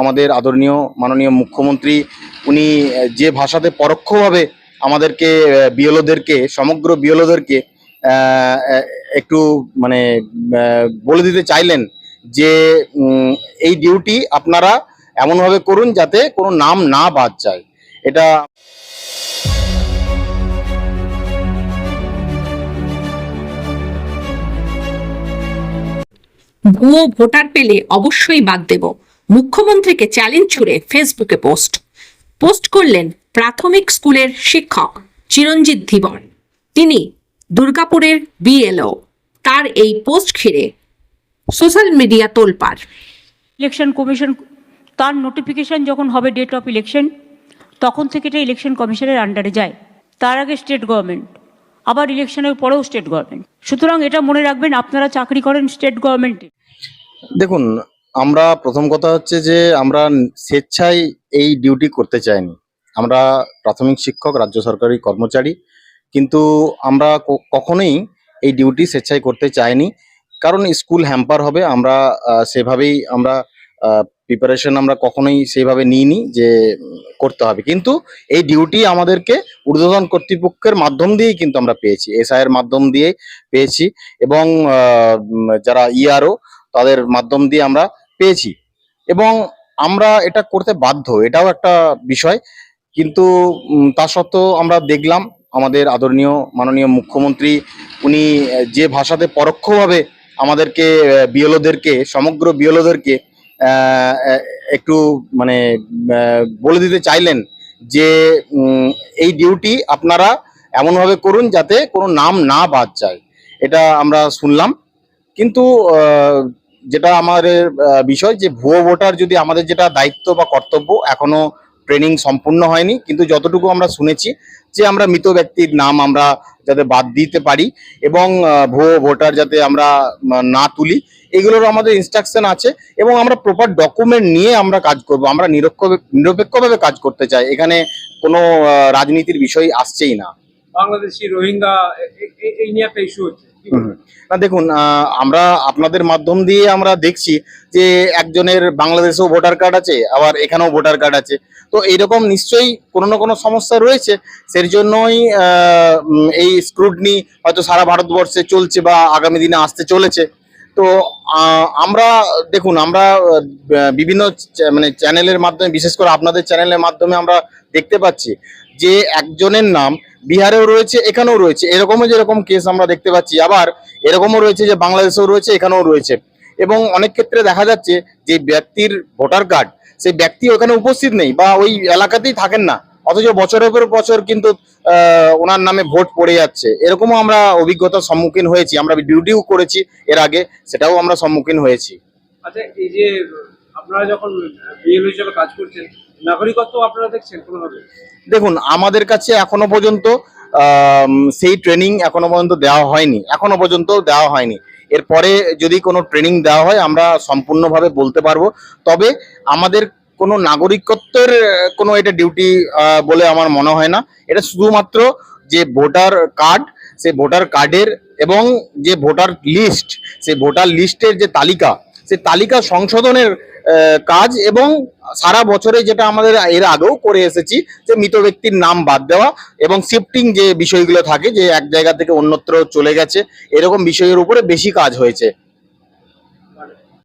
আমাদের আদরণীয়, মাননীয় মুখ্যমন্ত্রী, উনি যে ভাষাতে পরোক্ষভাবে আমাদেরকে বিএলওদেরকে, সমগ্র বিএলওদেরকে একটু মানে বলে দিতে চাইলেন যে এই ডিউটি আপনারা এমনভাবে করুন যাতে কোনো নাম না বাদ যায়। এটা ভুয়ো ভোটার পেলে অবশ্যই বাদ দেব। মুখ্যমন্ত্রীকে চ্যালেঞ্জ ছুড়ে ফেসবুকে পোস্ট পোস্ট করলেন প্রাথমিক স্কুলের শিক্ষক চিরঞ্জিত ধীবর। তিনি দুর্গাপুরের বিএলও তার এই পোস্ট ঘিরে সোশ্যাল মিডিয়া তোলপাড়। ইলেকশন কমিশন তার নোটিফিকেশন যখন হবে ডেট অফ ইলেকশন তখন থেকে এটা ইলেকশন কমিশনের আন্ডারে যায়। তার আগে স্টেট গভর্নমেন্ট আবার ইলেকশনের পরেও স্টেট গভর্নমেন্ট সুতরাং এটা মনে রাখবেন আপনারা চাকরি করেন স্টেট গভর্নমেন্টে দেখুন আমরা প্রথম কথা হচ্ছে যে আমরা স্বেচ্ছায় এই ডিউটি করতে চাইনি। আমরা প্রাথমিক শিক্ষক, রাজ্য সরকারি কর্মচারী, কিন্তু আমরা কখনোই এই ডিউটি স্বেচ্ছায় করতে চাইনি। কারণ স্কুল হ্যাম্পার হবে, আমরা সেভাবেই আমরা প্রিপারেশন আমরা কখনোই সেইভাবে নিইনি যে, করতে হবে। কিন্তু এই ডিউটি আমাদেরকে ঊর্ধ্বতন কর্তৃপক্ষের মাধ্যম দিয়েই কিন্তু আমরা পেয়েছি এসআইয়ের মাধ্যম দিয়ে পেয়েছি। এবং যারা ইআরও তাদের মাধ্যম দিয়ে আমরা পেয়েছি। এবং আমরা এটা করতে বাধ্য, এটাও একটা বিষয়। কিন্তু তা সত্ত্বেও আমরা দেখলাম, আমাদের আদরণীয়, মাননীয় মুখ্যমন্ত্রী, উনি যে ভাষাতে পরোক্ষভাবে আমাদেরকে বিএলওদেরকে, সমগ্র বিএলওদেরকে একটু মানে বলে দিতে চাইলেন যে এই ডিউটি আপনারা এমনভাবে করুন যাতে কোনো নাম না বাদ যায়। এটা আমরা শুনলাম। কিন্তু যেটা আমাদের বিষয় যে ভুয়ো ভোটার যদি আমাদের যেটা দায়িত্ব বা কর্তব্য এখনও ট্রেনিং সম্পূর্ণ হয়নি, কিন্তু যতটুকু আমরা শুনেছি যে আমরা মৃত ব্যক্তির নাম আমরা যাতে বাদ দিতে পারি এবং ভুয়ো ভোটার যাতে আমরা না তুলি এগুলোর আমাদের ইনস্ট্রাকশন আছে এবং আমরা প্রপার ডকুমেন্ট নিয়ে আমরা কাজ করব, আমরা নিরক্ষ, নিরপেক্ষভাবে কাজ করতে চাই, এখানে কোনো রাজনীতির বিষয় আসছেই না বাংলাদেশি রোহিঙ্গা এই নিয়ে একটা ইস্যু হচ্ছে? না, দেখুন আমরা আপনাদের মাধ্যম দিয়ে আমরা দেখছি যে একজনের বাংলাদেশেও ভোটার কার্ড আছে, আবার এখানেও ভোটার কার্ড আছে। তো এইরকম নিশ্চয়ই কোনো না কোনো সমস্যা রয়েছে সেই জন্যই এই স্ক্রুটনি হয়তো সারা ভারতবর্ষে চলছে বা আগামী দিনে আসতে চলেছে। তো আমরা, দেখুন, আমরা বিভিন্ন মানে চ্যানেলের মাধ্যমে, বিশেষ করে আপনাদের চ্যানেলের মাধ্যমে আমরা দেখতে পাচ্ছি যে একজনের নাম বিহারেও রয়েছে, এখানেও রয়েছে। এরকমও যেরকম কেস আমরা দেখতে পাচ্ছি। আবার এরকমও রয়েছে যে বাংলাদেশেও রয়েছে, এখানেও রয়েছে। এবং অনেক ক্ষেত্রে দেখা যাচ্ছে যে ব্যক্তির ভোটার কার্ড, সেই ব্যক্তি ওখানে উপস্থিত নেই বা ওই এলাকাতেই থাকেন না। অথচ বছরের পর বছর কিন্তু ওনার নামে ভোট পড়ে যাচ্ছে। এরকমও আমরা অভিজ্ঞতার সম্মুখীন হয়েছি। আমরা ডিউটিও করেছি এর আগে সেটাও আমরা সম্মুখীন হয়েছি। আচ্ছা এই যে আপনারা যখন বিএল হিসেবে কাজ করছেন নাগরিকত্ব আপনারা দেখছেন কোনোভাবে? দেখুন আমাদের কাছে এখনও পর্যন্ত সেই ট্রেনিং এখনও পর্যন্ত দেওয়া হয়নি। এখনও পর্যন্ত দেওয়া হয়নি। এরপরে যদি কোনো ট্রেনিং দেওয়া হয় আমরা সম্পূর্ণভাবে বলতে পারব। তবে আমাদের কোনো নাগরিকত্বের কোনো এটা ডিউটি বলে আমার মনে হয় না। এটা শুধুমাত্র যে ভোটার কার্ড সেই ভোটার কার্ডের এবং যে ভোটার লিস্ট সেই ভোটার লিস্টের যে তালিকা, সে তালিকা সংশোধনের কাজ এবং সারা বছরে যেটা আমাদের এর আগেও করে এসেছি, যে মৃত ব্যক্তির নাম বাদ দেওয়া এবং শিফটিং যে বিষয়গুলো থাকে, যে এক জায়গা থেকে অন্যত্র চলে গেছে, এরকম বিষয়ের উপরে বেশি কাজ হয়েছে।